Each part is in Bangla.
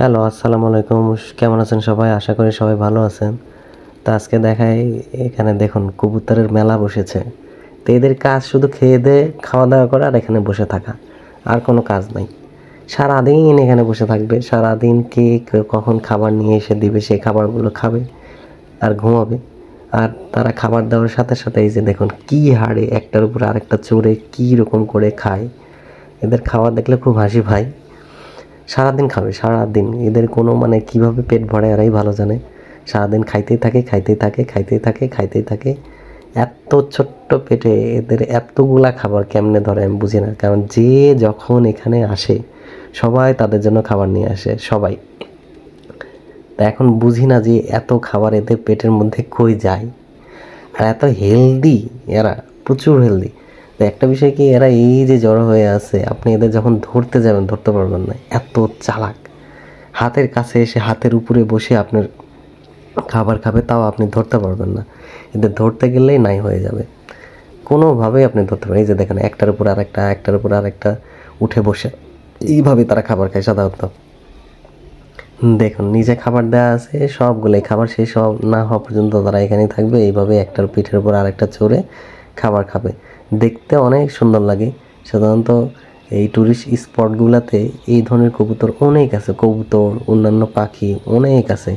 হ্যালো, আসসালামু আলাইকুম। কেমন আছেন সবাই? আশা করি সবাই ভালো আছেন। তো আজকে দেখাই, এখানে দেখুন, কবুতরের মেলা বসেছে। তো এদের কাজ শুধু খেয়ে দিয়ে খাওয়া দাওয়া করা আর এখানে বসে থাকা। আর কোনো কাজ নাই। সারাদিন এখানে বসে থাকবে। সারাদিন কে কখন খাবার নিয়ে এসে দিবে সেই খাবারগুলো খাবে আর ঘুমাবে। আর তারা খাবার দেওয়ার সাথে সাথে এই যে দেখুন, কী হাড়ে একটার উপর আরেকটা চড়ে কী রকম করে খায়। এদের খাওয়া দেখলে খুব হাসি ভাই সারাদিন খাবে, সারাদিন। এদের কোনো মানে কীভাবে পেট ভরে এরাই ভালো জানে। সারাদিন খাইতেই থাকে খাইতেই থাকে খাইতেই থাকে খাইতেই থাকে। এত ছোট্ট পেটে এদের এতগুলা খাবার কেমনে ধরে আমি বুঝি না। কারণ যে যখন এখানে আসে, সবাই তাদের জন্য খাবার নিয়ে আসে, সবাই। তা এখন বুঝি না যে এত খাবার এদের পেটের মধ্যে কই যায়। আর এত হেলদি এরা, প্রচুর হেলদি তো একটা বিষয় কি, এরা এই যে জড়ো হয়ে আছে, আপনি এদের যখন ধরতে যাবেন, ধরতে পারবেন না। এত চালাক। হাতের কাছে এসে হাতের উপরে বসে আপনার খাবার খাবে, তাও আপনি ধরতে পারবেন না। এদের ধরতে গেলেই নাই হয়ে যাবে। কোনোভাবেই আপনি ধরতে পারেন এই যে দেখেন, একটার উপর আরেকটা, একটার উপর আরেকটা উঠে বসে। এইভাবেই তারা খাবার খায় সাধারণত। দেখুন, নিজে খাবার দেওয়া আছে, সবগুলোই খাবার শেষ না হওয়া পর্যন্ত তারা এখানেই থাকবে। এইভাবে একটার পিঠের উপর আরেকটা চড়ে খাবার খাবে। দেখতে অনেক সুন্দর লাগে। সাধারণত এই ট্যুরিস্ট স্পটগুলোতে এই ধরনের কবুতর অনেক আছে। কবুতর, অন্যান্য পাখি অনেক আছে।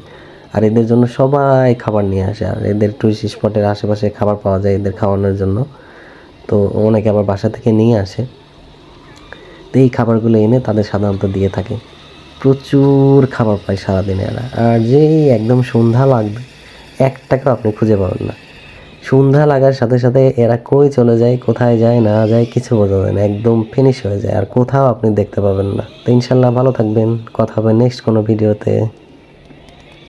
আর এদের জন্য সবাই খাবার নিয়ে আসে। আর এদের টুরিস্ট স্পটের আশেপাশে খাবার পাওয়া যায় এদের খাওয়ানোর জন্য। তো অনেকে আবার বাসা থেকে নিয়ে আসে। তো এই খাবারগুলো এনে তাদের সাধারণত দিয়ে থাকে। প্রচুর খাবার পায় সারাদিনে এরা। আর যেই একদম সন্ধ্যা লাগবে, এক টাকাও আপনি খুঁজে পাবেন না। সন্ধ্যা লাগার সাথে সাথে এরা কই চলে যায়, কোথায় যায়, না যায়, কিছু বোঝা যায় না, একদম ফিনিশ হয়ে যায়, আর কোথাও আপনি দেখতে পাবেন না। তো ইনশাল্লাহ ভালো থাকবেন, কথা হবে নেক্সট কোনো ভিডিওতে